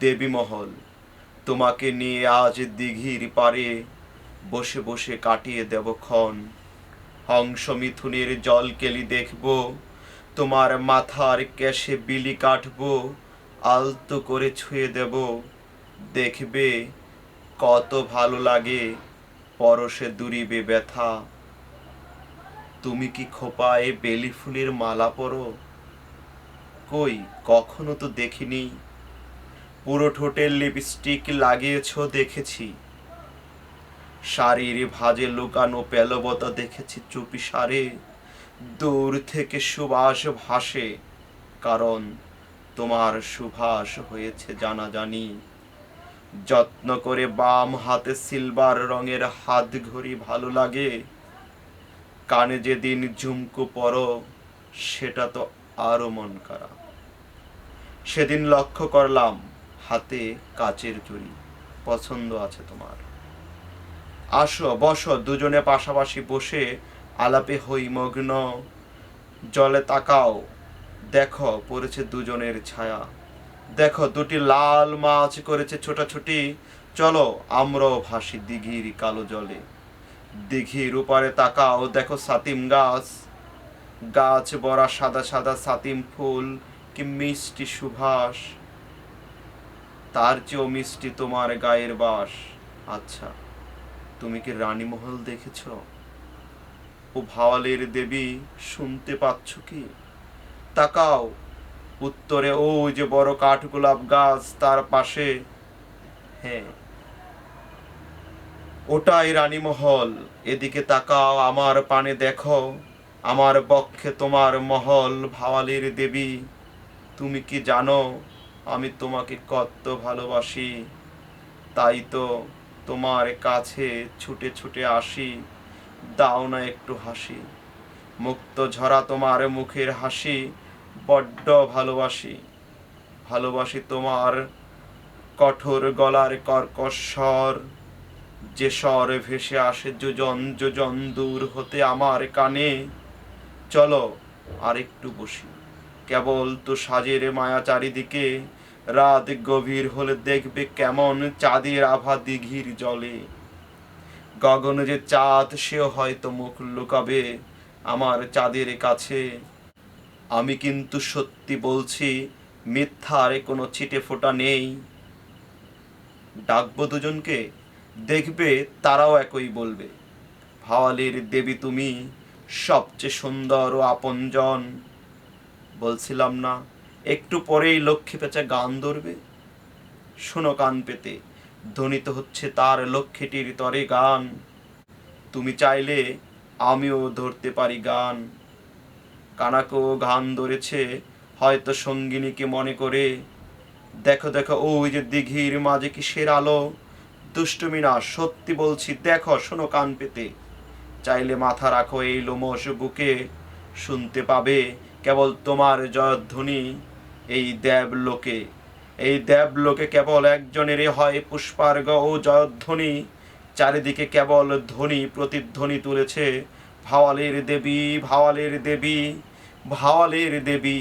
দেবী মহল, তোমাকে নিয়ে আজ দিঘির পারে বসে বসে কাটিয়ে দেব ক্ষণ। হংস মিথুনের জল কেলি দেখব, তোমার মাথার ক্যাশে বিলি কাটবো, আলতো করে ছুঁয়ে দেব। দেখবে কত ভালো লাগে পরশে দুরিবে ব্যথা। তুমি কি খোপায় বেলি ফুলের মালা পরো? কই, কখনো তো দেখিনি। পুরো ঠোঁটের লিপস্টিক লাগিয়েছ দেখেছি। শাড়ির ভাজে লুকানো পেলবতা দেখেছি চুপি সারে দূর থেকে সুবাস ভাসে, কারণ তোমার সুভাষ হয়েছে জানা জানি যত্ন করে বাম হাতে সিলভার রঙের হাত ঘড়ি ভালো লাগে। কানে যেদিন ঝুমকো পরো সেটা তো আরও মন করা সেদিন লক্ষ্য করলাম হাতে কাচের চুড়ি, পছন্দ আছে তোমার। আসো, বসো, দুজনে পাশাপাশি বসে আলাপে হই মগ্ন। জলে তাকাও, দেখো, পড়েছে দুজনের ছায়া। দেখো, দুটি লাল মাছ করেছে ছোটাছুটি। চলো, আমরাও ভাসি দিঘির কালো জলে। দিঘির উপরে তাকাও, দেখো সাতিম গাছ। গাছ বড়া সাদা সাদা সাতিম ফুল, কি মিষ্টি সুভাষ। তার চেয়েও মিষ্টি তোমার গায়ের বাস। আচ্ছা তুমি কি রানীমহল দেখেছ? ও ভাওয়ালের দেবী শুনতে পাচ্ছ কি? তাকাও, উত্তরে ওই যে বড় কাঠগোলাপ গাছ তার পাশে। হ্যাঁ ওটাই রানীমহল। এদিকে তাকাও, আমার পানে দেখো, আমার বক্ষে তোমার মহল ভাওয়ালির দেবী। তুমি কি জানো আমি তোমাকে কত ভালোবাসি, তাই তো তোমার কাছে ছুটে ছুটে আসি, দাও না একটু হাসি। মুক্ত ঝরা তোমার মুখের হাসি, বড্ড ভালোবাসি। ভালোবাসি তোমার কঠোর গলার কর্কশ স্বর, যে স্বর ভেসে আসে যোজন যোজন দূর হতে আমার কানে। চলো আর একটু বসি। কেবল তো সাজের মায়া চারিদিকে। রাত গভীর হলে দেখবে কেমন চাঁদের আভা দিঘির জলে। গগনে যে চাঁদ, সেও হয়তো মুখ লুকাবে আমার চাঁদের কাছে। আমি কিন্তু সত্যি বলছি, মিথ্যার কোনো ছিটে ফোঁটা নেই। ডাকবো দুজনকে, দেখবে তারাও একই বলবে। ভাওয়ালির দেবী তুমি সবচেয়ে সুন্দর ও আপনজন। বলছিলাম না, একটু পরেই লক্ষ্মী পেঁচা গান ধরবে। শোনো কান পেতে, ধ্বনিত হচ্ছে তার লক্ষ্মীটির তরে গান। তুমি চাইলে আমিও ধরতে পারি গান। কানাকো গান ধরেছে, হয়তো সঙ্গিনীকে মনে করে। দেখো দেখো, ওই যে দিঘির মাঝে কিসের আলো। দুষ্টুমি না, সত্যি বলছি, দেখো, শোনো কান পেতে। চাইলে মাথা রাখো এই লোমস বুকে, শুনতে পাবে কেবল তোমার জয়ধ্বনি এই দেব লোকে। এই দেবলোকে কেবল একজনেরই হয় পুষ্পার্গ ও জয়ধ্বনি, চারিদিকে কেবল ধ্বনি প্রতিধ্বনি তুলেছে। ভাওয়ালের দেবী ভাওয়ালের দেবী ভাওয়ালের দেবী।